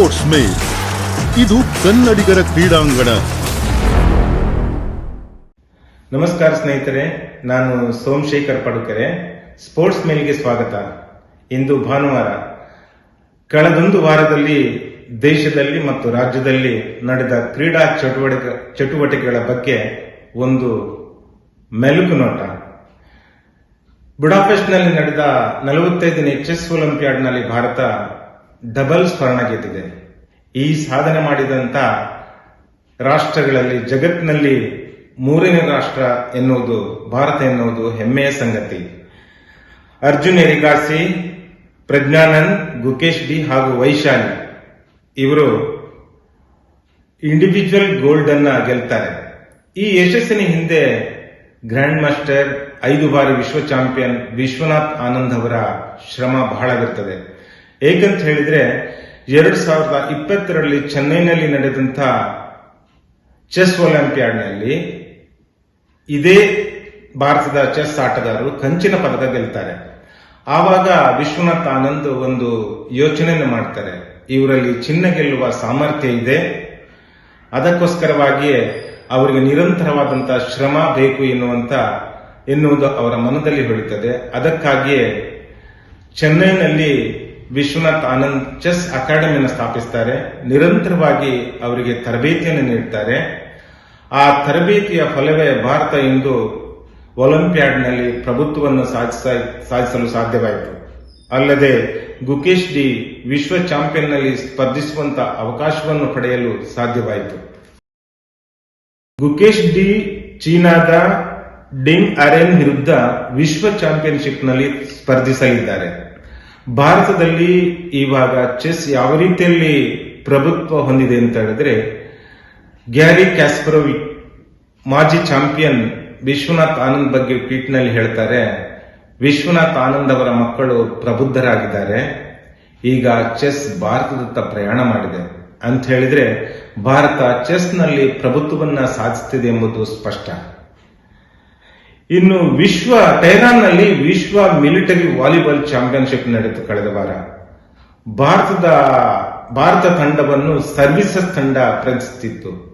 Sports ಮೇಲ್ ಇದು ಕನ್ನಡಿಗರ ಕ್ರೀಡಾಂಗಣ. ನಮಸ್ಕಾರ ಸ್ನೇಹಿತರೆ, ನಾನು ಸೋಮಶೇಖರ್ ಪಡುಕೆರೆ. ಸ್ಪೋರ್ಟ್ಸ್ ಮೇಲ್ಗೆ ಸ್ವಾಗತ. ಇಂದು ಭಾನುವಾರ. ಕಳೆದೊಂದು ವಾರದಲ್ಲಿ ದೇಶದಲ್ಲಿ ಮತ್ತು ರಾಜ್ಯದಲ್ಲಿ ನಡೆದ ಕ್ರೀಡಾ ಚಟುವಟಿಕೆ, ಚಟುವಟಿಕೆಗಳ ಬಗ್ಗೆ ಒಂದು ಮೆಲುಕು ನೋಟ. ಬುಡಾಪೆಸ್ಟ್ನಲ್ಲಿ ನಡೆದ ನಲವತ್ತೈದನೇ ಚೆಸ್ ಒಲಿಂಪಿಯಾಡ್ನಲ್ಲಿ ಭಾರತ ಡಬಲ್ ಸ್ವರ್ಣ ಗೆದ್ದಿದೆ ಈ ಸಾಧನೆ ಮಾಡಿದಂತ ರಾಷ್ಟ್ರಗಳಲ್ಲಿ, ಜಗತ್ತಿನಲ್ಲಿ ಮೂರನೇ ರಾಷ್ಟ್ರ ಎನ್ನುವುದು, ಭಾರತ ಎನ್ನುವುದು ಹೆಮ್ಮೆಯ ಸಂಗತಿ. ಅರ್ಜುನ್ ಎರಿಗಾಸಿ, ಪ್ರಜ್ಞಾನಂದ್, ಗುಕೇಶ್ ಡಿ ಹಾಗೂ ವೈಶಾಲಿ, ಇವರು ಇಂಡಿವಿಜುವಲ್ ಗೋಲ್ಡ್ ಅನ್ನ ಗೆಲ್ತಾರೆ. ಈ ಯಶಸ್ಸಿನ ಹಿಂದೆ ಗ್ರ್ಯಾಂಡ್ ಮಾಸ್ಟರ್ ಐದು ಬಾರಿ ವಿಶ್ವ ಚಾಂಪಿಯನ್ ವಿಶ್ವನಾಥ್ ಆನಂದ್ ಅವರ ಶ್ರಮ ಬಹಳವಿರುತ್ತದೆ ಏಕಂತ ಹೇಳಿದ್ರೆ, ಎರಡ್ ಸಾವಿರದ ಇಪ್ಪತ್ತರಲ್ಲಿ ಚೆನ್ನೈನಲ್ಲಿ ನಡೆದಂತ ಚೆಸ್ ಒಲಿಂಪಿಯಾಡ್ನಲ್ಲಿ ಇದೇ ಭಾರತದ ಚೆಸ್ ಆಟಗಾರರು ಕಂಚಿನ ಪದಕ ಗೆಲ್ತಾರೆ. ಆವಾಗ ವಿಶ್ವನಾಥ್ ಆನಂದ್ ಒಂದು ಯೋಚನೆಯನ್ನು ಮಾಡ್ತಾರೆ, ಇವರಲ್ಲಿ ಚಿನ್ನ ಗೆಲ್ಲುವ ಸಾಮರ್ಥ್ಯ ಇದೆ. ಅದಕ್ಕೋಸ್ಕರವಾಗಿಯೇ ಅವರಿಗೆ ನಿರಂತರವಾದಂತಹ ಶ್ರಮ ಬೇಕು ಎನ್ನುವಂತ ಎನ್ನುವುದು ಅವರ ಮನದಲ್ಲಿ ಹೊಳಿತದೆ. ಅದಕ್ಕಾಗಿಯೇ ಚೆನ್ನೈನಲ್ಲಿ ವಿಶ್ವನಾಥ್ ಆನಂದ್ ಚೆಸ್ ಅಕಾಡೆಮಿಯನ್ನು ಸ್ಥಾಪಿಸ್ತಾರೆ. ನಿರಂತರವಾಗಿ ಅವರಿಗೆ ತರಬೇತಿಯನ್ನು ನೀಡುತ್ತಾರೆ ಆ ತರಬೇತಿಯ ಫಲವೇ ಭಾರತ ಇಂದು ಒಲಿಂಪಿಯಾಡ್ನಲ್ಲಿ ಪ್ರಭುತ್ವವನ್ನು ಸಾಧಿಸ- ಸಾಧಿಸಲು ಸಾಧ್ಯವಾಯಿತು. ಅಲ್ಲದೆ ಗುಕೇಶ್ ಡಿ ವಿಶ್ವ ಚಾಂಪಿಯನ್ನಲ್ಲಿ ಸ್ಪರ್ಧಿಸುವಂತ ಅವಕಾಶವನ್ನು ಪಡೆಯಲು ಸಾಧ್ಯವಾಯಿತು. ಗುಕೇಶ್ ಡಿ ಚೀನಾದ ಡಿಂಗ್ ಅರೆನ್ ವಿರುದ್ಧ ವಿಶ್ವ ಚಾಂಪಿಯನ್ಶಿಪ್ನಲ್ಲಿ ಸ್ಪರ್ಧಿಸಲಿದ್ದಾರೆ. ಭಾರತದಲ್ಲಿ ಇವಾಗ ಚೆಸ್ ಯಾವ ರೀತಿಯಲ್ಲಿ ಪ್ರಭುತ್ವ ಹೊಂದಿದೆ ಅಂತ ಹೇಳಿದ್ರೆ, ಗ್ಯಾರಿ ಕ್ಯಾಸ್ಪರೋವಿ ಮಾಜಿ ಚಾಂಪಿಯನ್ ವಿಶ್ವನಾಥ್ ಆನಂದ್ ಬಗ್ಗೆ ಟ್ವೀಟ್ನಲ್ಲಿ ಹೇಳ್ತಾರೆ, ವಿಶ್ವನಾಥ್ ಆನಂದ್ ಅವರ ಮಕ್ಕಳು ಪ್ರಬುದ್ಧರಾಗಿದ್ದಾರೆ, ಈಗ ಚೆಸ್ ಭಾರತದತ್ತ ಪ್ರಯಾಣ ಮಾಡಿದೆ ಅಂತ ಹೇಳಿದ್ರೆ, ಭಾರತ ಚೆಸ್ನಲ್ಲಿ ಪ್ರಭುತ್ವವನ್ನ ಸಾಧಿಸುತ್ತಿದೆ ಎಂಬುದು ಸ್ಪಷ್ಟ. ಇನ್ನು ವಿಶ್ವ ಟೈರಾನ್ನಲ್ಲಿ ವಿಶ್ವ ಮಿಲಿಟರಿ ವಾಲಿಬಾಲ್ ಚಾಂಪಿಯನ್ಶಿಪ್ ನಡೆಯಿತು ಕಳೆದ ವಾರ. ಭಾರತದ, ಭಾರತ ತಂಡವನ್ನು ಸರ್ವಿಸಸ್ ತಂಡ ಪ್ರದರ್ಶಿಸಿತ್ತು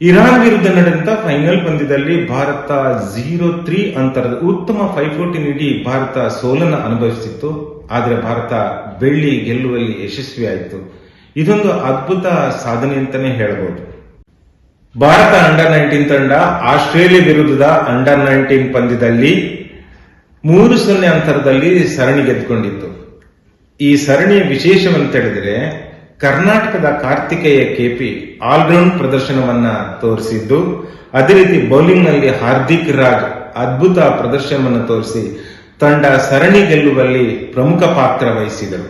ಇರಾನ್ ವಿರುದ್ಧ ನಡೆದಂತ ಫೈನಲ್ ಪಂದ್ಯದಲ್ಲಿ ಭಾರತ ಝೀರೋ ತ್ರೀ ಅಂತರದ ಉತ್ತಮ ಪೈಪೋಟಿ ನೀಡಿ ಭಾರತ ಸೋಲನ್ನು ಅನುಭವಿಸಿತ್ತು ಆದರೆ ಭಾರತ ಬೆಳ್ಳಿ ಗೆಲ್ಲುವಲ್ಲಿ ಯಶಸ್ವಿಯಾಯಿತು. ಇದೊಂದು ಅದ್ಭುತ ಸಾಧನೆ ಅಂತಾನೆ ಹೇಳಬಹುದು ಭಾರತ ಅಂಡರ್ ನೈನ್ಟೀನ್ ತಂಡ ಆಸ್ಟ್ರೇಲಿಯಾ ವಿರುದ್ಧದ ಅಂಡರ್ ನೈನ್ಟೀನ್ ಪಂದ್ಯದಲ್ಲಿ ಮೂರು ಸೊನ್ನೆ ಅಂತರದಲ್ಲಿ ಸರಣಿ ಗೆದ್ದುಕೊಂಡಿತ್ತು. ಈ ಸರಣಿಯ ವಿಶೇಷವಂತ ಹೇಳಿದರೆ ಕರ್ನಾಟಕದ ಕಾರ್ತಿಕೇಯ ಕೆಪಿ ಆಲ್ರೌಂಡ್ ಪ್ರದರ್ಶನವನ್ನ ತೋರಿಸಿದ್ದು, ಅದೇ ರೀತಿ ಬೌಲಿಂಗ್ನಲ್ಲಿ ಹಾರ್ದಿಕ್ ರಾಜ್ ಅದ್ಭುತ ಪ್ರದರ್ಶನವನ್ನು ತೋರಿಸಿ ತಂಡ ಸರಣಿ ಗೆಲ್ಲುವಲ್ಲಿ ಪ್ರಮುಖ ಪಾತ್ರ ವಹಿಸಿದರು.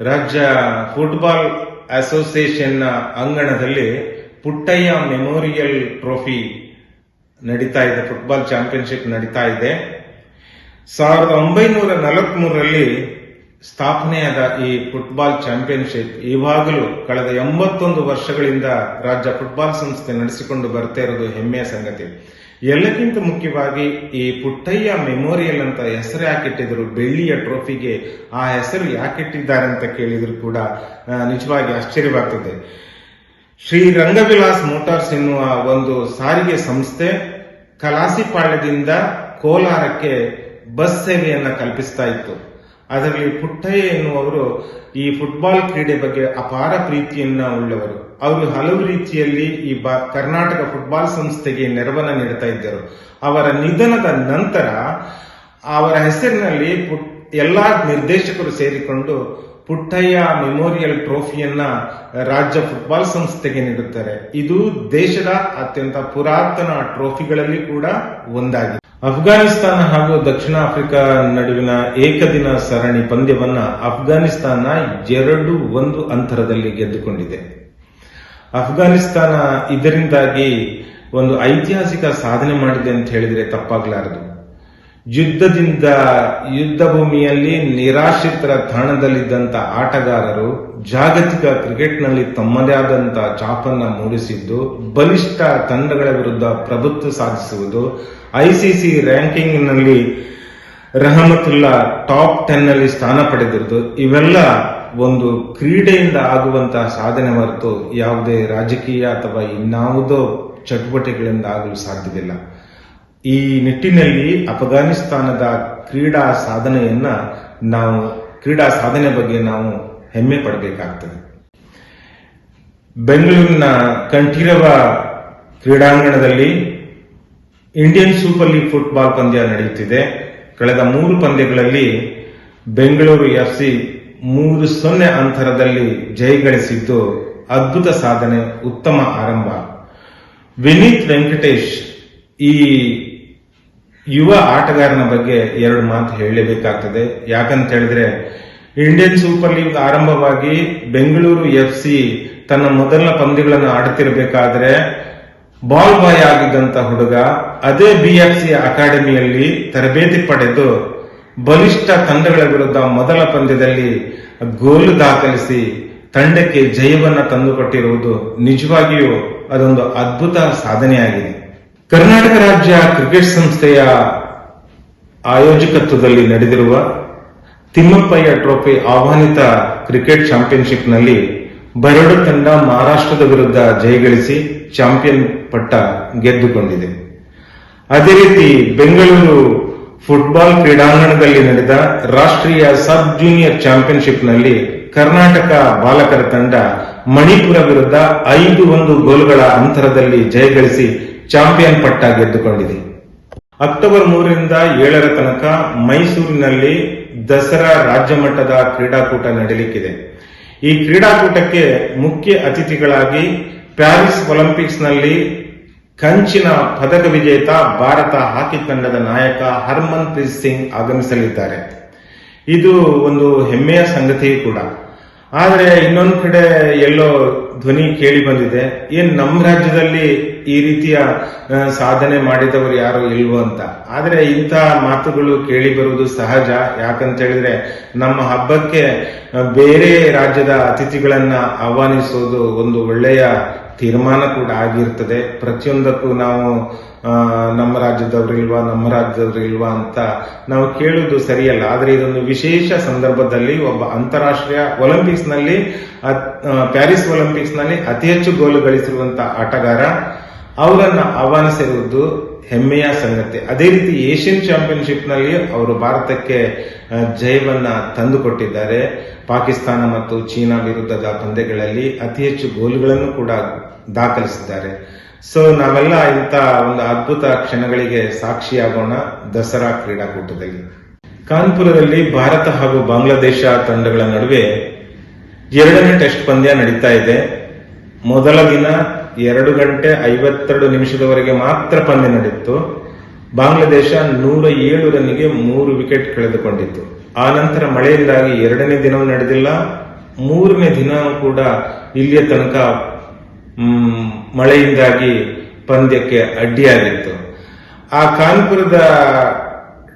ರಾಜ್ಯ ಫುಟ್ಬಾಲ್ ಅಸೋಸಿಯೇಷನ್ನ ಅಂಗಣದಲ್ಲಿ ಪುಟ್ಟಯ್ಯ ಮೆಮೋರಿಯಲ್ ಟ್ರೋಫಿ ನಡೀತಾ ಇದೆ ಫುಟ್ಬಾಲ್ ಚಾಂಪಿಯನ್ಶಿಪ್ ನಡೀತಾ ಇದೆ. ಸಾವಿರದ ಒಂಬೈನೂರ ನಲವತ್ಮೂರರಲ್ಲಿ ಸ್ಥಾಪನೆಯಾದ ಈ ಫುಟ್ಬಾಲ್ ಚಾಂಪಿಯನ್ಶಿಪ್ ಇವಾಗಲೂ ಕಳೆದ ಎಂಬತ್ತೊಂದು ವರ್ಷಗಳಿಂದ ರಾಜ್ಯ ಫುಟ್ಬಾಲ್ ಸಂಸ್ಥೆ ನಡೆಸಿಕೊಂಡು ಬರ್ತಾ ಇರೋದು ಹೆಮ್ಮೆಯ ಸಂಗತಿ. ಎಲ್ಲಕ್ಕಿಂತ ಮುಖ್ಯವಾಗಿ ಈ ಪುಟ್ಟಯ್ಯ ಮೆಮೋರಿಯಲ್ ಅಂತ ಹೆಸರು ಯಾಕಿಟ್ಟಿದ್ರು ಬೆಳ್ಳಿಯ ಟ್ರೋಫಿಗೆ ಆ ಹೆಸರು ಯಾಕಿಟ್ಟಿದ್ದಾರೆ ಅಂತ ಕೇಳಿದ್ರು ಕೂಡ ನಿಜವಾಗಿ ಆಶ್ಚರ್ಯವಾಗ್ತದೆ. ಶ್ರೀ ರಂಗವಿಲಾಸ್ ಮೋಟಾರ್ಸ್ ಎನ್ನುವ ಒಂದು ಸಾರಿಗೆ ಸಂಸ್ಥೆ ಕಲಾಸಿಪಾಳ್ಯದಿಂದ ಕೋಲಾರಕ್ಕೆ ಬಸ್ ಸೇವೆಯನ್ನು ಕಲ್ಪಿಸ್ತಾ ಇತ್ತು. ಅದರಲ್ಲಿ ಪುಟ್ಟಯ್ಯ ಎನ್ನುವರು ಈ ಫುಟ್ಬಾಲ್ ಕ್ರೀಡೆ ಬಗ್ಗೆ ಅಪಾರ ಪ್ರೀತಿಯನ್ನ ಉಳ್ಳವರು. ಅವರು ಹಲವು ರೀತಿಯಲ್ಲಿ ಈ ಬ- ಕರ್ನಾಟಕ ಫುಟ್ಬಾಲ್ ಸಂಸ್ಥೆಗೆ ನೆರವನ್ನು ನೀಡುತ್ತಾ ಇದ್ದರು. ಅವರ ನಿಧನದ ನಂತರ ಅವರ ಹೆಸರಿನಲ್ಲಿ ಪುಟ್- ಎಲ್ಲಾ ನಿರ್ದೇಶಕರು ಸೇರಿಕೊಂಡು ಪುಟ್ಟಯ್ಯ ಮೆಮೋರಿಯಲ್ ಟ್ರೋಫಿಯನ್ನ ರಾಜ್ಯ ಫುಟ್ಬಾಲ್ ಸಂಸ್ಥೆಗೆ ನೀಡುತ್ತಾರೆ. ಇದು ದೇಶದ ಅತ್ಯಂತ ಪುರಾತನ ಟ್ರೋಫಿಗಳಲ್ಲಿ ಕೂಡ ಒಂದಾಗಿದೆ. ಅಫ್ಘಾನಿಸ್ತಾನ ಹಾಗೂ ದಕ್ಷಿಣ ಆಫ್ರಿಕಾ ನಡುವಿನ ಏಕದಿನ ಸರಣಿ ಪಂದ್ಯವನ್ನ ಅಫ್ಘಾನಿಸ್ತಾನ ಎರಡು ಒಂದು ಅಂತರದಲ್ಲಿ ಗೆದ್ದುಕೊಂಡಿದೆ. ಅಫ್ಘಾನಿಸ್ತಾನ ಇದರಿಂದಾಗಿ ಒಂದು ಐತಿಹಾಸಿಕ ಸಾಧನೆ ಮಾಡಿದೆ ಅಂತ ಹೇಳಿದ್ರೆ ತಪ್ಪಾಗಲಾರದು. ಯುದ್ಧದಿಂದ ಯುದ್ಧ ಭೂಮಿಯಲ್ಲಿ ನಿರಾಶ್ರಿತರ ತಾಣದಲ್ಲಿದ್ದಂಥ ಆಟಗಾರರು ಜಾಗತಿಕ ಕ್ರಿಕೆಟ್ನಲ್ಲಿ ತಮ್ಮದೇ ಆದಂತ ಚಾಪನ್ನ ಮೂಡಿಸಿದ್ದು, ಬಲಿಷ್ಠ ತಂಡಗಳ ವಿರುದ್ಧ ಪ್ರಭುತ್ವ ಸಾಧಿಸುವುದು, ಐಸಿಸಿ ರ್ಯಾಂಕಿಂಗ್ನಲ್ಲಿ ರಹಮತುಲ್ಲಾ ಟಾಪ್ ಟೆನ್ನಲ್ಲಿ ಸ್ಥಾನ ಪಡೆದಿರುವುದು, ಇವೆಲ್ಲ ಒಂದು ಕ್ರೀಡೆಯಿಂದ ಆಗುವಂತಹ ಸಾಧನೆ ಹೊರತು ಯಾವುದೇ ರಾಜಕೀಯ ಅಥವಾ ಇನ್ನಾವುದೋ ಚಟುವಟಿಕೆಗಳಿಂದ ಆಗಲು ಸಾಧ್ಯವಿಲ್ಲ. ಈ ನಿಟ್ಟಿನಲ್ಲಿ ಅಫ್ಘಾನಿಸ್ತಾನದ ಕ್ರೀಡಾ ಸಾಧನೆಯನ್ನ ನಾವು, ಕ್ರೀಡಾ ಸಾಧನೆ ಬಗ್ಗೆ ನಾವು ಹೆಮ್ಮೆ ಪಡಬೇಕಾಗ್ತದೆ. ಬೆಂಗಳೂರಿನ ಕಂಠೀರವ ಕ್ರೀಡಾಂಗಣದಲ್ಲಿ ಇಂಡಿಯನ್ ಸೂಪರ್ ಲೀಗ್ ಫುಟ್ಬಾಲ್ ಪಂದ್ಯ ನಡೆಯುತ್ತಿದೆ. ಕಳೆದ ಮೂರು ಪಂದ್ಯಗಳಲ್ಲಿ ಬೆಂಗಳೂರು ಎಫ್ಸಿ ಮೂರು ಸೊನ್ನೆ ಅಂತರದಲ್ಲಿ ಜಯಗಳಿಸಿದ್ದು ಅದ್ಭುತ ಸಾಧನೆ, ಉತ್ತಮ ಆರಂಭ. ವಿನೀತ್ ವೆಂಕಟೇಶ್ ಈ ಯುವ ಆಟಗಾರನ ಬಗ್ಗೆ ಎರಡು ಮಾತು ಹೇಳಲೇಬೇಕಾಗ್ತದೆ. ಯಾಕಂತ ಹೇಳಿದ್ರೆ ಇಂಡಿಯನ್ ಸೂಪರ್ ಲೀಗ್ ಆರಂಭವಾಗಿ ಬೆಂಗಳೂರು ಎಫ್ಸಿ ತನ್ನ ಮೊದಲ ಪಂದ್ಯಗಳನ್ನು ಆಡುತ್ತಿರಬೇಕಾದ್ರೆ ಬಾಲ್ ಬಾಯ್ ಆಗಿದ್ದಂತ ಹುಡುಗ, ಅದೇ ಬಿ ಎಫ್ ಸಿ ಅಕಾಡೆಮಿಯಲ್ಲಿ ತರಬೇತಿ ಪಡೆದು ಬಲಿಷ್ಠ ತಂಡಗಳ ವಿರುದ್ಧ ಮೊದಲ ಪಂದ್ಯದಲ್ಲಿ ಗೋಲು ದಾಖಲಿಸಿ ತಂಡಕ್ಕೆ ಜಯವನ್ನ ತಂದುಕೊಟ್ಟಿರುವುದು ನಿಜವಾಗಿಯೂ ಅದೊಂದು ಅದ್ಭುತ ಸಾಧನೆಯಾಗಿದೆ. ಕರ್ನಾಟಕ ರಾಜ್ಯ ಕ್ರಿಕೆಟ್ ಸಂಸ್ಥೆಯ ಆಯೋಜಕತ್ವದಲ್ಲಿ ನಡೆದಿರುವ ತಿಮ್ಮಪ್ಪಯ್ಯ ಟ್ರೋಫಿ ಆಹ್ವಾನಿತ ಕ್ರಿಕೆಟ್ ಚಾಂಪಿಯನ್ಶಿಪ್ನಲ್ಲಿ ಬರಡು ತಂಡ ಮಹಾರಾಷ್ಟ್ರದ ವಿರುದ್ಧ ಜಯಗಳಿಸಿ ಚಾಂಪಿಯನ್ ಪಟ್ಟ ಗೆದ್ದುಕೊಂಡಿದೆ. ಅದೇ ರೀತಿ ಬೆಂಗಳೂರು ಫುಟ್ಬಾಲ್ ಕ್ರೀಡಾಂಗಣದಲ್ಲಿ ನಡೆದ ರಾಷ್ಟ್ರೀಯ ಸಬ್ ಜೂನಿಯರ್ ಚಾಂಪಿಯನ್ಶಿಪ್ನಲ್ಲಿ ಕರ್ನಾಟಕ ಬಾಲಕರ ತಂಡ ಮಣಿಪುರ ವಿರುದ್ಧ ಐದು ಒಂದು ಗೋಲುಗಳ ಅಂತರದಲ್ಲಿ ಜಯಗಳಿಸಿ ಚಾಂಪಿಯನ್ ಪಟ್ಟ ಗೆದ್ದುಕೊಂಡಿದೆ. ಅಕ್ಟೋಬರ್ ಮೂರರಿಂದ ಏಳರ ತನಕ ಮೈಸೂರಿನಲ್ಲಿ ದಸರಾ ರಾಜ್ಯ ಮಟ್ಟದ ಕ್ರೀಡಾಕೂಟ ನಡೆಯಲಿಕ್ಕಿದೆ ಈ ಕ್ರೀಡಾಕೂಟಕ್ಕೆ ಮುಖ್ಯ ಅತಿಥಿಗಳಾಗಿ ಪ್ಯಾರಿಸ್ ಒಲಿಂಪಿಕ್ಸ್ನಲ್ಲಿ ಕಂಚಿನ ಪದಕ ವಿಜೇತ ಭಾರತ ಹಾಕಿ ತಂಡದ ನಾಯಕ ಹರ್ಮನ್ ಪ್ರೀತ್ ಸಿಂಗ್ ಆಗಮಿಸಲಿದ್ದಾರೆ. ಇದು ಒಂದು ಹೆಮ್ಮೆಯ ಸಂಗತಿಯೂ ಕೂಡ. ಆದರೆ ಇನ್ನೊಂದು ಕಡೆ ಎಲ್ಲೋ ಧ್ವನಿ ಕೇಳಿ ಬಂದಿದೆ. ಏನ್ ನಮ್ಮ ರಾಜ್ಯದಲ್ಲಿ ಈ ರೀತಿಯ ಸಾಧನೆ ಮಾಡಿದವರು ಯಾರು ಇಲ್ವೋ ಅಂತ. ಆದ್ರೆ ಇಂಥ ಮಾತುಗಳು ಕೇಳಿ ಬರುವುದು ಸಹಜ. ಯಾಕಂತ ಹೇಳಿದ್ರೆ ನಮ್ಮ ಹಬ್ಬಕ್ಕೆ ಬೇರೆ ರಾಜ್ಯದ ಅತಿಥಿಗಳನ್ನ ಆಹ್ವಾನಿಸೋದು ಒಂದು ಒಳ್ಳೆಯ ತೀರ್ಮಾನ ಕೂಡ ಆಗಿರ್ತದೆ. ಪ್ರತಿಯೊಂದಕ್ಕೂ ನಾವು ನಮ್ಮ ರಾಜ್ಯದವರು ಇಲ್ವಾ, ನಮ್ಮ ರಾಜ್ಯದವರು ಇಲ್ವಾ ಅಂತ ನಾವು ಕೇಳುವುದು ಸರಿಯಲ್ಲ. ಆದರೆ ಇದೊಂದು ವಿಶೇಷ ಸಂದರ್ಭದಲ್ಲಿ ಒಬ್ಬ ಅಂತಾರಾಷ್ಟ್ರೀಯ ಒಲಿಂಪಿಕ್ಸ್ನಲ್ಲಿ ಪ್ಯಾರಿಸ್ ಒಲಿಂಪಿಕ್ಸ್ನಲ್ಲಿ ಅತಿ ಹೆಚ್ಚು ಗೋಲು ಗಳಿಸಿರುವಂತಹ ಆಟಗಾರ. ಅವರನ್ನ ಆಹ್ವಾನಿಸಿರುವುದು ಹೆಮ್ಮೆಯ ಸಂಗತಿ. ಅದೇ ರೀತಿ ಏಷ್ಯನ್ ಚಾಂಪಿಯನ್ಶಿಪ್ನಲ್ಲಿ ಅವರು ಭಾರತಕ್ಕೆ ಜಯವನ್ನ ತಂದುಕೊಟ್ಟಿದ್ದಾರೆ. ಪಾಕಿಸ್ತಾನ ಮತ್ತು ಚೀನಾ ವಿರುದ್ಧದ ಪಂದ್ಯಗಳಲ್ಲಿ ಅತಿ ಹೆಚ್ಚು ಗೋಲುಗಳನ್ನು ಕೂಡ ದಾಖಲಿಸಿದ್ದಾರೆ. ಸೊ ನಾವೆಲ್ಲ ಇಂಥ ಒಂದು ಅದ್ಭುತ ಕ್ಷಣಗಳಿಗೆ ಸಾಕ್ಷಿಯಾಗೋಣ ದಸರಾ ಕ್ರೀಡಾಕೂಟದಲ್ಲಿ. ಕಾನ್ಪುರದಲ್ಲಿ ಭಾರತ ಹಾಗೂ ಬಾಂಗ್ಲಾದೇಶ ತಂಡಗಳ ನಡುವೆ ಎರಡನೇ ಟೆಸ್ಟ್ ಪಂದ್ಯ ನಡೀತಾ ಇದೆ. ಮೊದಲ ದಿನ ಎರಡು ಗಂಟೆ ಐವತ್ತೆರಡು ನಿಮಿಷದವರೆಗೆ ಮಾತ್ರ ಪಂದ್ಯ ನಡೆಯಿತು ಬಾಂಗ್ಲಾದೇಶ ನೂರ ಏಳು ರನ್ನಿಗೆ ಮೂರು ವಿಕೆಟ್ ಕಳೆದುಕೊಂಡಿತ್ತು. ಆ ನಂತರ ಮಳೆಯಿಂದಾಗಿ ಎರಡನೇ ದಿನವೂ ನಡೆದಿಲ್ಲ. ಮೂರನೇ ದಿನ ಕೂಡ ಇಲ್ಲಿಯ ತನಕ ಮಳೆಯಿಂದಾಗಿ ಪಂದ್ಯಕ್ಕೆ ಅಡ್ಡಿಯಾಗಿತ್ತು. ಆ ಕಾನ್ಪುರದ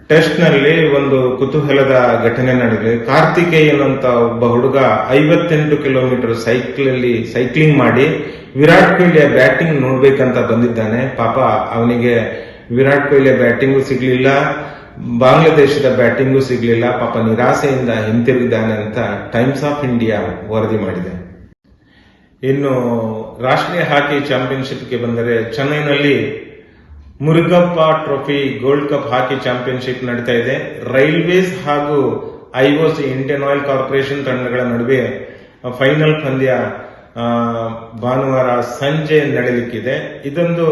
ಟೆಸ್ಟ್ನಲ್ಲಿ ಒಂದು ಕುತೂಹಲದ ಘಟನೆ ನಡೆದಿದೆ. ಕಾರ್ತಿಕೇಯನ್ ಅಂತ ಒಬ್ಬ ಹುಡುಗ ಐವತ್ತೆಂಟು ಕಿಲೋಮೀಟರ್ ಸೈಕ್ಲಲ್ಲಿ ಸೈಕ್ಲಿಂಗ್ ಮಾಡಿ ವಿರಾಟ್ ಕೊಹ್ಲಿಯ ಬ್ಯಾಟಿಂಗ್ ನೋಡ್ಬೇಕಂತ ಬಂದಿದ್ದಾನೆ. ಪಾಪ ಅವನಿಗೆ ವಿರಾಟ್ ಕೊಹ್ಲಿಯ ಬ್ಯಾಟಿಂಗು ಸಿಗ್ಲಿಲ್ಲ, ಬಾಂಗ್ಲಾದೇಶದ ಬ್ಯಾಟಿಂಗು ಸಿಗ್ಲಿಲ್ಲ. ಪಾಪ ನಿರಾಸೆಯಿಂದ ಹಿಂತಿರುಗಿದ್ದಾನೆ ಅಂತ ಟೈಮ್ಸ್ ಆಫ್ ಇಂಡಿಯಾ ವರದಿ ಮಾಡಿದೆ. ಇನ್ನು ರಾಷ್ಟ್ರೀಯ ಹಾಕಿ ಚಾಂಪಿಯನ್ಶಿಪ್ಗೆ ಬಂದರೆ ಚೆನ್ನೈನಲ್ಲಿ Murugappa trophy, gold cup hockey championship ನಡೀತಾ ಇದೆ. ರೈಲ್ವೇಸ್ ಹಾಗೂ ಐಒಸಿ ಇಂಡಿಯನ್ ಆಯಿಲ್ ಕಾರ್ಪೊರೇಷನ್ ತಂಡಗಳ ನಡುವೆ ಫೈನಲ್ ಪಂದ್ಯ ಭಾನುವಾರ ಸಂಜೆ ನಡೆಯಲಿಕ್ಕಿದೆ ಇದೊಂದು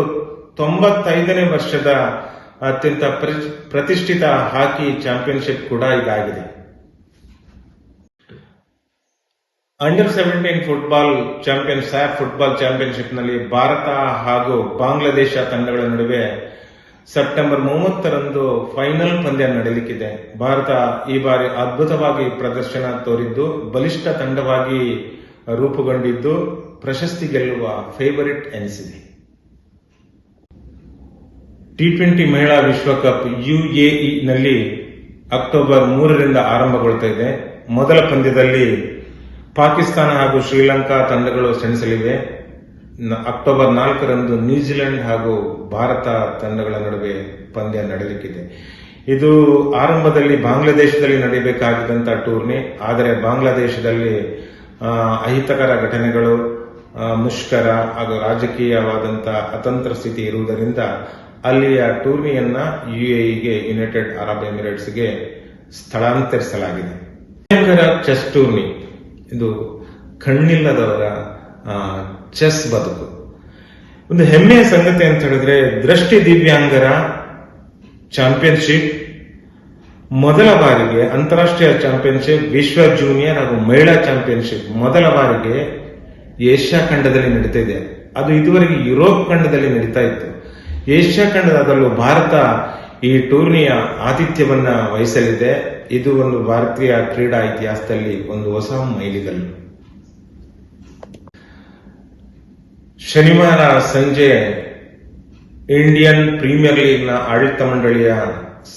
ತೊಂಬತ್ತೈದನೇ ವರ್ಷದ ಅತ್ಯಂತ ಪ್ರತಿಷ್ಠಿತ ಹಾಕಿ ಚಾಂಪಿಯನ್ಶಿಪ್ ಕೂಡ ಇದಾಗಿದೆ. Under seventeen football champion SAFF football ಚಾಂಪಿಯನ್ಶಿಪ್ನಲ್ಲಿ ಭಾರತ ಹಾಗೂ ಬಾಂಗ್ಲಾದೇಶ ತಂಡಗಳ ನಡುವೆ ಸೆಪ್ಟೆಂಬರ್ ಮೂವತ್ತರಂದು ಫೈನಲ್ ಪಂದ್ಯ ನಡೆಯಲಿಕ್ಕಿದೆ ಭಾರತ ಈ ಬಾರಿ ಅದ್ಭುತವಾಗಿ ಪ್ರದರ್ಶನ ತೋರಿದ್ದು, ಬಲಿಷ್ಠ ತಂಡವಾಗಿ ರೂಪುಗೊಂಡಿದ್ದು, ಪ್ರಶಸ್ತಿ ಗೆಲ್ಲುವ ಫೇವರಿಟ್ ಎನಿಸಿದೆ. ಟಿ ಟ್ವೆಂಟಿ ಮಹಿಳಾ ವಿಶ್ವಕಪ್ ಯುಎಇನಲ್ಲಿ ಅಕ್ಟೋಬರ್ ಮೂರರಿಂದ ಆರಂಭಗೊಳ್ತಾ ಇದೆ. ಮೊದಲ ಪಂದ್ಯದಲ್ಲಿ ಪಾಕಿಸ್ತಾನ ಹಾಗೂ ಶ್ರೀಲಂಕಾ ತಂಡಗಳು ಸೆಣಸಲಿವೆ. ಅಕ್ಟೋಬರ್ ನಾಲ್ಕರಂದು ನ್ಯೂಜಿಲೆಂಡ್ ಹಾಗೂ ಭಾರತ ತಂಡಗಳ ನಡುವೆ ಪಂದ್ಯ ನಡೆಯಲಿಕ್ಕಿದೆ ಇದು ಆರಂಭದಲ್ಲಿ ಬಾಂಗ್ಲಾದೇಶದಲ್ಲಿ ನಡೆಯಬೇಕಾಗಿದ್ದಂತ ಟೂರ್ನಿ. ಆದರೆ ಬಾಂಗ್ಲಾದೇಶದಲ್ಲಿ ಅಹಿತಕರ ಘಟನೆಗಳು ಮುಷ್ಕರ ಹಾಗೂ ರಾಜಕೀಯವಾದಂಥ ಅತಂತ್ರ ಸ್ಥಿತಿ ಇರುವುದರಿಂದ ಅಲ್ಲಿಯ ಟೂರ್ನಿಯನ್ನ ಯುಎಇಗೆ, ಯುನೈಟೆಡ್ ಅರಬ್ ಎಮಿರೇಟ್ಸ್ಗೆ ಸ್ಥಳಾಂತರಿಸಲಾಗಿದೆ. Chess tourney. ಇದು ಕಣ್ಣಿಲ್ಲದವರ ಚೆಸ್ ಬದುಕು. ಒಂದು ಹೆಮ್ಮೆಯ ಸಂಗತಿ ಅಂತ ಹೇಳಿದ್ರೆ, ದೃಷ್ಟಿ ದಿವ್ಯಾಂಗರ ಚಾಂಪಿಯನ್ಶಿಪ್ ಮೊದಲ ಬಾರಿಗೆ ಅಂತಾರಾಷ್ಟ್ರೀಯ ಚಾಂಪಿಯನ್ಶಿಪ್, ವಿಶ್ವ ಜೂನಿಯರ್ ಹಾಗೂ ಮಹಿಳಾ ಚಾಂಪಿಯನ್ಶಿಪ್ ಮೊದಲ ಬಾರಿಗೆ ಏಷ್ಯಾ ಖಂಡದಲ್ಲಿ ನಡೀತಾ ಇದೆ. ಅದು ಇದುವರೆಗೆ ಯುರೋಪ್ ಖಂಡದಲ್ಲಿ ನಡೀತಾ ಇತ್ತು. ಏಷ್ಯಾ ಖಂಡದಲ್ಲೂ ಭಾರತ ಈ ಟೂರ್ನಿಯ ಆತಿಥ್ಯವನ್ನ ವಹಿಸಲಿದೆ. ಇದು ಒಂದು ಭಾರತೀಯ ಕ್ರೀಡಾ ಇತಿಹಾಸದಲ್ಲಿ ಒಂದು ಹೊಸ ಮೈಲಿಗಲ್ಲು. ಶನಿವಾರ ಸಂಜೆ ಇಂಡಿಯನ್ ಪ್ರೀಮಿಯರ್ ಲೀಗ್ನ ಆಡಳಿತ ಮಂಡಳಿಯ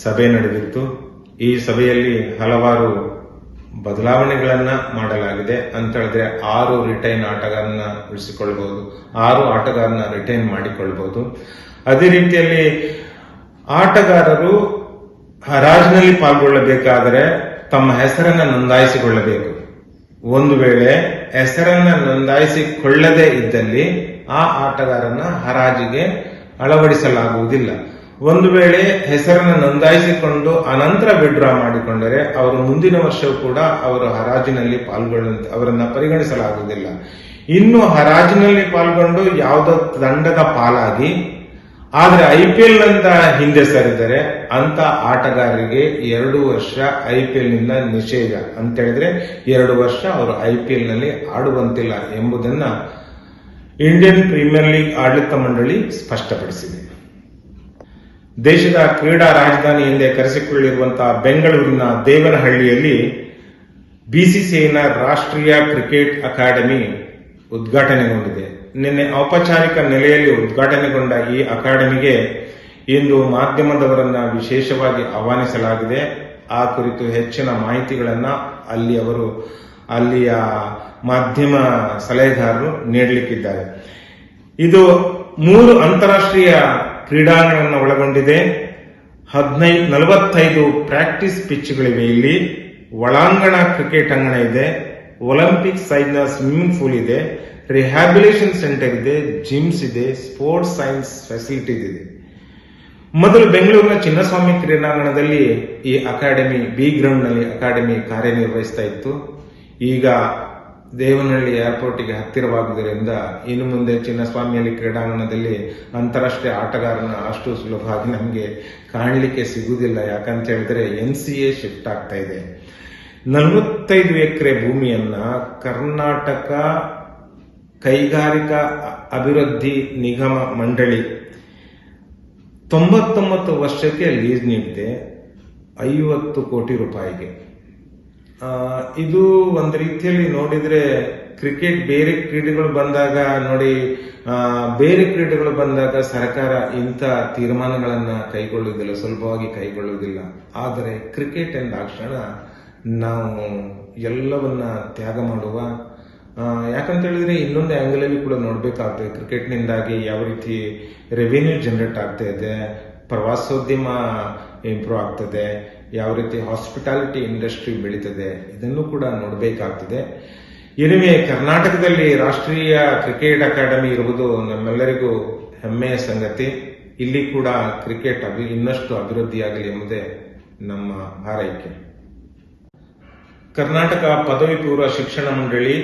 ಸಭೆ ನಡೆದಿತ್ತು. ಈ ಸಭೆಯಲ್ಲಿ ಹಲವಾರು ಬದಲಾವಣೆಗಳನ್ನ ಮಾಡಲಾಗಿದೆ. ಅಂತ ಹೇಳಿದ್ರೆ ಆರು ರಿಟೈನ್ ಆಟಗಾರನ ಉಳಿಸಿಕೊಳ್ಳಬಹುದು ಆರು ಆಟಗಾರನ ರಿಟೈನ್ ಮಾಡಿಕೊಳ್ಳಬಹುದು ಅದೇ ರೀತಿಯಲ್ಲಿ ಆಟಗಾರರು ಹರಾಜಿನಲ್ಲಿ ಪಾಲ್ಗೊಳ್ಳಬೇಕಾದರೆ ತಮ್ಮ ಹೆಸರನ್ನ ನೋಂದಾಯಿಸಿಕೊಳ್ಳಬೇಕು. ಒಂದು ವೇಳೆ ಹೆಸರನ್ನ ನೋಂದಾಯಿಸಿಕೊಳ್ಳದೇ ಇದ್ದಲ್ಲಿ ಆ ಆಟಗಾರನ ಹರಾಜಿಗೆ ಅಳವಡಿಸಲಾಗುವುದಿಲ್ಲ. ಒಂದು ವೇಳೆ ಹೆಸರನ್ನು ನೋಂದಾಯಿಸಿಕೊಂಡು ಅನಂತರ ವಿಡ್ರಾ ಮಾಡಿಕೊಂಡರೆ ಅವರು ಮುಂದಿನ ವರ್ಷವೂ ಕೂಡ ಅವರು ಹರಾಜಿನಲ್ಲಿ ಪಾಲ್ಗೊಳ್ಳುವಂತೆ, ಅವರನ್ನ ಪರಿಗಣಿಸಲಾಗುವುದಿಲ್ಲ. ಇನ್ನು ಹರಾಜಿನಲ್ಲಿ ಪಾಲ್ಗೊಂಡು ಯಾವುದೋ ದಂಡದ ಪಾಲಾಗಿ ಆದ್ರೆ ಐಪಿಎಲ್ ಅಂತ ಹಿಂದೆ ಸರಿದರೆ ಅಂತ ಆಟಗಾರರಿಗೆ ಎರಡು ವರ್ಷ ಐ ಪಿ ಎಲ್ನಿಂದ ನಿಷೇಧ ಅಂತ ಹೇಳಿದ್ರೆ ಎರಡು ವರ್ಷ ಅವರು ಐ ಪಿ ಎಲ್ನಲ್ಲಿ ಆಡುವಂತಿಲ್ಲ ಎಂಬುದನ್ನ ಇಂಡಿಯನ್ ಪ್ರೀಮಿಯರ್ ಲೀಗ್ ಆಡಳಿತ ಮಂಡಳಿ ಸ್ಪಷ್ಟಪಡಿಸಿದೆ. ದೇಶದ ಕ್ರೀಡಾ ರಾಜಧಾನಿ ಎಂದೇ ಕರೆಸಿಕೊಳ್ಳಿರುವಂತಹ ಬೆಂಗಳೂರಿನ ದೇವನಹಳ್ಳಿಯಲ್ಲಿ ಬಿಸಿಸಿಐನ ರಾಷ್ಟ್ರೀಯ ಕ್ರಿಕೆಟ್ ಅಕಾಡೆಮಿ ಉದ್ಘಾಟನೆಗೊಂಡಿದೆ. ನಿನ್ನೆ ಔಪಚಾರಿಕ ನೆಲೆಯಲ್ಲಿ ಉದ್ಘಾಟನೆಗೊಂಡ ಈ ಅಕಾಡೆಮಿಗೆ ಇಂದು ಮಾಧ್ಯಮದವರನ್ನ ವಿಶೇಷವಾಗಿ ಆಹ್ವಾನಿಸಲಾಗಿದೆ. ಆ ಕುರಿತು ಹೆಚ್ಚಿನ ಮಾಹಿತಿಗಳನ್ನು ಅಲ್ಲಿ ಅವರು, ಅಲ್ಲಿಯ ಮಾಧ್ಯಮ ಸಲಹೆಗಾರರು ನೀಡಲಿಕ್ಕಿದ್ದಾರೆ. ಇದು ಮೂರು ಅಂತಾರಾಷ್ಟ್ರೀಯ ಕ್ರೀಡಾಂಗಣವನ್ನು ಒಳಗೊಂಡಿದೆ. ಹದಿನೈದು, ನಲವತ್ತೈದು ಪ್ರಾಕ್ಟೀಸ್ ಪಿಚ್ಗಳಿವೆ ಇಲ್ಲಿ. ಒಳಾಂಗಣ ಕ್ರಿಕೆಟ್ ಅಂಗಣ ಇದೆ. ಒಲಿಂಪಿಕ್ ಸೈಜ್ನ ಸ್ವಿಮ್ಮಿಂಗ್ ಪೂಲ್ ಇದೆ. ರಿಹ್ಯಾಬಿಲೇಷನ್ ಸೆಂಟರ್ ಇದೆ ಜಿಮ್ಸ್ ಇದೆ ಸ್ಪೋರ್ಟ್ಸ್ ಸೈನ್ಸ್ ಫೆಸಿಲಿಟೀಸ್ ಇದೆ. ಮೊದಲು ಬೆಂಗಳೂರಿನ ಚಿನ್ನಸ್ವಾಮಿ ಕ್ರೀಡಾಂಗಣದಲ್ಲಿ ಈ ಅಕಾಡೆಮಿ ಬಿ ಗ್ರೌಂಡ್ನಲ್ಲಿ ಅಕಾಡೆಮಿ ಕಾರ್ಯನಿರ್ವಹಿಸ್ತಾ ಇತ್ತು. ಈಗ ದೇವನಹಳ್ಳಿ ಏರ್ಪೋರ್ಟ್ಗೆ ಹತ್ತಿರವಾಗುವುದರಿಂದ ಇನ್ನು ಮುಂದೆ ಚಿನ್ನಸ್ವಾಮಿಯಲ್ಲಿ ಕ್ರೀಡಾಂಗಣದಲ್ಲಿ ಅಂತಾರಾಷ್ಟ್ರೀಯ ಆಟಗಾರನ ಅಷ್ಟು ಸುಲಭವಾಗಿ ನಮಗೆ ಕಾಣಲಿಕ್ಕೆ ಸಿಗುವುದಿಲ್ಲ. ಯಾಕಂತ ಹೇಳಿದ್ರೆ ಎನ್ ಸಿ ಎ ಶಿಫ್ಟ್ ಆಗ್ತಾ ಇದೆ. ನಲವತ್ತೈದು ಎಕರೆ ಭೂಮಿಯನ್ನ ಕರ್ನಾಟಕ ಕೈಗಾರಿಕಾ ಅಭಿವೃದ್ಧಿ ನಿಗಮ ಮಂಡಳಿ ತೊಂಬತ್ತೊಂಬತ್ತು ವರ್ಷಕ್ಕೆ ಲೀಸ್ ನೀಡಿದೆ ಐವತ್ತು ಕೋಟಿ ರೂಪಾಯಿಗೆ. ಇದು ಒಂದು ರೀತಿಯಲ್ಲಿ ನೋಡಿದ್ರೆ ಕ್ರಿಕೆಟ್ ಬೇರೆ ಕ್ರೀಡೆಗಳು ಬಂದಾಗ ನೋಡಿ ಬೇರೆ ಕ್ರೀಡೆಗಳು ಬಂದಾಗ ಸರ್ಕಾರ ಇಂಥ ತೀರ್ಮಾನಗಳನ್ನು ಕೈಗೊಳ್ಳುವುದಿಲ್ಲ, ಸುಲಭವಾಗಿ ಕೈಗೊಳ್ಳುವುದಿಲ್ಲ. ಆದರೆ ಕ್ರಿಕೆಟ್ ಎಂದಾಕ್ಷಣ ನಾವು ಎಲ್ಲವನ್ನ ತ್ಯಾಗ ಮಾಡುವ ಯಾಕಂತ ಹೇಳಿದ್ರೆ ಇನ್ನೊಂದು ಆಂಗಲ್ ಅಲ್ಲಿ ಕೂಡ ನೋಡ್ಬೇಕಾಗ್ತದೆ ಕ್ರಿಕೆಟ್ನಿಂದಾಗಿ ಯಾವ ರೀತಿ ರೆವಿನ್ಯೂ ಜನರೇಟ್ ಆಗ್ತಾ ಇದೆ, ಪ್ರವಾಸೋದ್ಯಮ ಇಂಪ್ರೂವ್ ಆಗ್ತದೆ, ಯಾವ ರೀತಿ ಹಾಸ್ಪಿಟಾಲಿಟಿ ಇಂಡಸ್ಟ್ರಿ ಬೆಳೀತದೆ, ಇದನ್ನು ಕೂಡ ನೋಡಬೇಕಾಗ್ತದೆ. ಇನಿವೆ ಕರ್ನಾಟಕದಲ್ಲಿ ರಾಷ್ಟ್ರೀಯ ಕ್ರಿಕೆಟ್ ಅಕಾಡೆಮಿ ಇರುವುದು ನಮ್ಮೆಲ್ಲರಿಗೂ ಹೆಮ್ಮೆಯ ಸಂಗತಿ. ಇಲ್ಲಿ ಕೂಡ ಕ್ರಿಕೆಟ್ ಅಭಿ, ಇನ್ನಷ್ಟು ಅಭಿವೃದ್ಧಿಯಾಗಲಿ ಎಂಬುದೇ ನಮ್ಮ ಹಾರೈಕೆ. ಕರ್ನಾಟಕ ಪದವಿ ಪೂರ್ವ ಶಿಕ್ಷಣ ಮಂಡಳಿ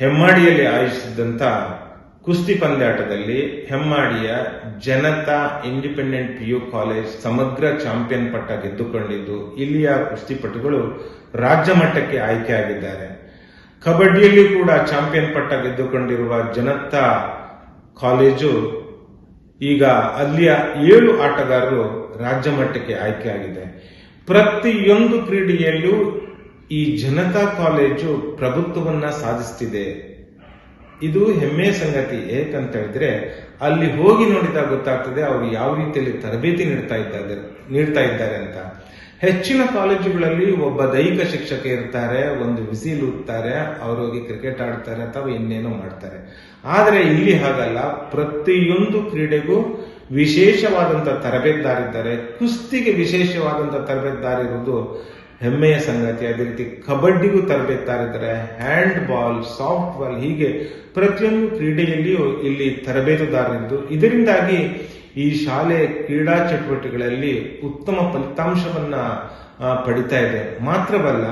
ಹೆಮ್ಮಾಡಿಯಲ್ಲಿ ಆಯೋಜಿಸಿದ್ದಂಥ ಕುಸ್ತಿ ಪಂದ್ಯಾಟದಲ್ಲಿ ಹೆಮ್ಮಾಡಿಯ Janata independent P U college ಸಮಗ್ರ ಚಾಂಪಿಯನ್ ಪಟ್ಟ ಗೆದ್ದುಕೊಂಡಿದ್ದು ಇಲ್ಲಿಯ ಕುಸ್ತಿಪಟುಗಳು ರಾಜ್ಯ ಮಟ್ಟಕ್ಕೆ ಆಯ್ಕೆಯಾಗಿದ್ದಾರೆ ಕಬಡ್ಡಿಯಲ್ಲಿ ಕೂಡ ಚಾಂಪಿಯನ್ ಪಟ್ಟ ಗೆದ್ದುಕೊಂಡಿರುವ ಜನತಾ ಕಾಲೇಜು ಈಗ ಅಲ್ಲಿಯ ಏಳು ಆಟಗಾರರು ರಾಜ್ಯ ಮಟ್ಟಕ್ಕೆ ಆಯ್ಕೆಯಾಗಿದೆ ಪ್ರತಿಯೊಂದು ಕ್ರೀಡೆಯಲ್ಲೂ ಈ ಜನತಾ ಕಾಲೇಜು ಪ್ರಭುತ್ವವನ್ನ ಸಾಧಿಸ್ತಿದೆ. ಇದು ಹೆಮ್ಮೆಯ ಸಂಗತಿ. ಏಕಂತ ಹೇಳಿದ್ರೆ, ಅಲ್ಲಿ ಹೋಗಿ ನೋಡಿದಾಗ ಗೊತ್ತಾಗ್ತದೆ ಅವರು ಯಾವ ರೀತಿಯಲ್ಲಿ ತರಬೇತಿ ನೀಡ್ತಾ ಇದ್ದಾರೆ ನೀಡ್ತಾ ಇದ್ದಾರೆ ಅಂತ. ಹೆಚ್ಚಿನ ಕಾಲೇಜುಗಳಲ್ಲಿ ಒಬ್ಬ ದೈಹಿಕ ಶಿಕ್ಷಕ ಇರ್ತಾರೆ, ಒಂದು ವಿಸಿಲ್ ಊದ್ತಾರೆ, ಅವರು ಹೋಗಿ ಕ್ರಿಕೆಟ್ ಆಡ್ತಾರೆ ಅಥವಾ ಇನ್ನೇನೋ ಮಾಡ್ತಾರೆ. ಆದರೆ ಇಲ್ಲಿ ಹಾಗಲ್ಲ. ಪ್ರತಿಯೊಂದು ಕ್ರೀಡೆಗೂ ವಿಶೇಷವಾದಂತ ತರಬೇತುದಾರಿದ್ದಾರೆ. ಕುಸ್ತಿಗೆ ವಿಶೇಷವಾದಂತ ತರಬೇತುದಾರ ಇರುವುದು ಹೆಮ್ಮೆಯ ಸಂಗತಿ ಅದೇ ರೀತಿ ಕಬಡ್ಡಿಗೂ ತರಬೇತುದಾರಿದ್ದಾರೆ ಹ್ಯಾಂಡ್ ಬಾಲ್ ಸಾಫ್ಟ್ ಬಾಲ್ ಹೀಗೆ ಪ್ರತಿಯೊಂದು ಕ್ರೀಡೆಯಲ್ಲಿಯೂ ಇಲ್ಲಿ ತರಬೇತುದಾರರಿದ್ದು ಇದರಿಂದಾಗಿ ಈ ಶಾಲೆ ಕ್ರೀಡಾ ಚಟುವಟಿಕೆಗಳಲ್ಲಿ ಉತ್ತಮ ಫಲಿತಾಂಶವನ್ನ ಪಡಿತಾ ಇದೆ. ಮಾತ್ರವಲ್ಲ,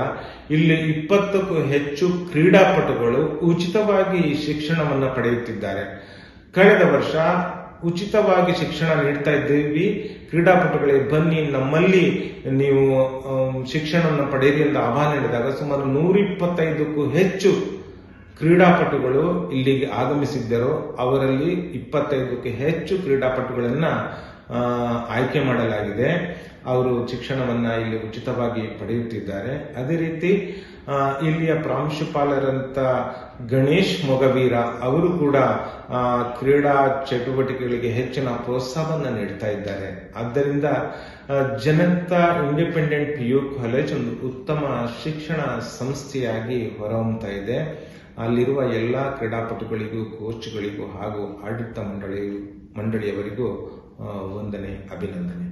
ಇಲ್ಲಿ ಇಪ್ಪತ್ತಕ್ಕೂ ಹೆಚ್ಚು ಕ್ರೀಡಾಪಟುಗಳು ಉಚಿತವಾಗಿ ಶಿಕ್ಷಣವನ್ನು ಪಡೆಯುತ್ತಿದ್ದಾರೆ. ಕಳೆದ ವರ್ಷ ಉಚಿತವಾಗಿ ಶಿಕ್ಷಣ ನೀಡ್ತಾ ಇದ್ದೀವಿ. ಕ್ರೀಡಾಪಟುಗಳೇ, ಬನ್ನಿ, ನಮ್ಮಲ್ಲಿ ನೀವು ಶಿಕ್ಷಣವನ್ನು ಪಡೆಯಿರಿ ಅಂತ ಆಹ್ವಾನ ನೀಡಿದಾಗ ಸುಮಾರು ನೂರಿಪ್ಪತ್ತೈದಕ್ಕೂ ಹೆಚ್ಚು ಕ್ರೀಡಾಪಟುಗಳು ಇಲ್ಲಿಗೆ ಆಗಮಿಸಿದ್ದರು. ಅವರಲ್ಲಿ ಇಪ್ಪತ್ತೈದಕ್ಕೆ ಹೆಚ್ಚು ಕ್ರೀಡಾಪಟುಗಳನ್ನು ಆಯ್ಕೆ ಮಾಡಲಾಗಿದೆ. ಅವರು ಶಿಕ್ಷಣವನ್ನು ಇಲ್ಲಿ ಉಚಿತವಾಗಿ ಪಡೆಯುತ್ತಿದ್ದಾರೆ. ಅದೇ ರೀತಿ ಇಲ್ಲಿಯ ಪ್ರಾಂಶುಪಾಲರಂತ ಗಣೇಶ್ ಮೊಗವೀರ ಅವರು ಕೂಡ ಕ್ರೀಡಾ ಚಟುವಟಿಕೆಗಳಿಗೆ ಹೆಚ್ಚಿನ ಪ್ರೋತ್ಸಾಹವನ್ನು ನೀಡ್ತಾ ಇದ್ದಾರೆ. ಆದ್ದರಿಂದ Janata independent P U college ಒಂದು ಉತ್ತಮ ಶಿಕ್ಷಣ ಸಂಸ್ಥೆಯಾಗಿ ಹೊರಹೊಮ್ಮತಾ ಇದೆ. ಅಲ್ಲಿರುವ ಎಲ್ಲಾ ಕ್ರೀಡಾಪಟುಗಳಿಗೂ, ಕೋಚ್ಗಳಿಗೂ ಹಾಗೂ ಆಡಳಿತ ಮಂಡಳಿ, ಮಂಡಳಿಯವರಿಗೂ ವಂದನೆ ಅಭಿನಂದನೆ.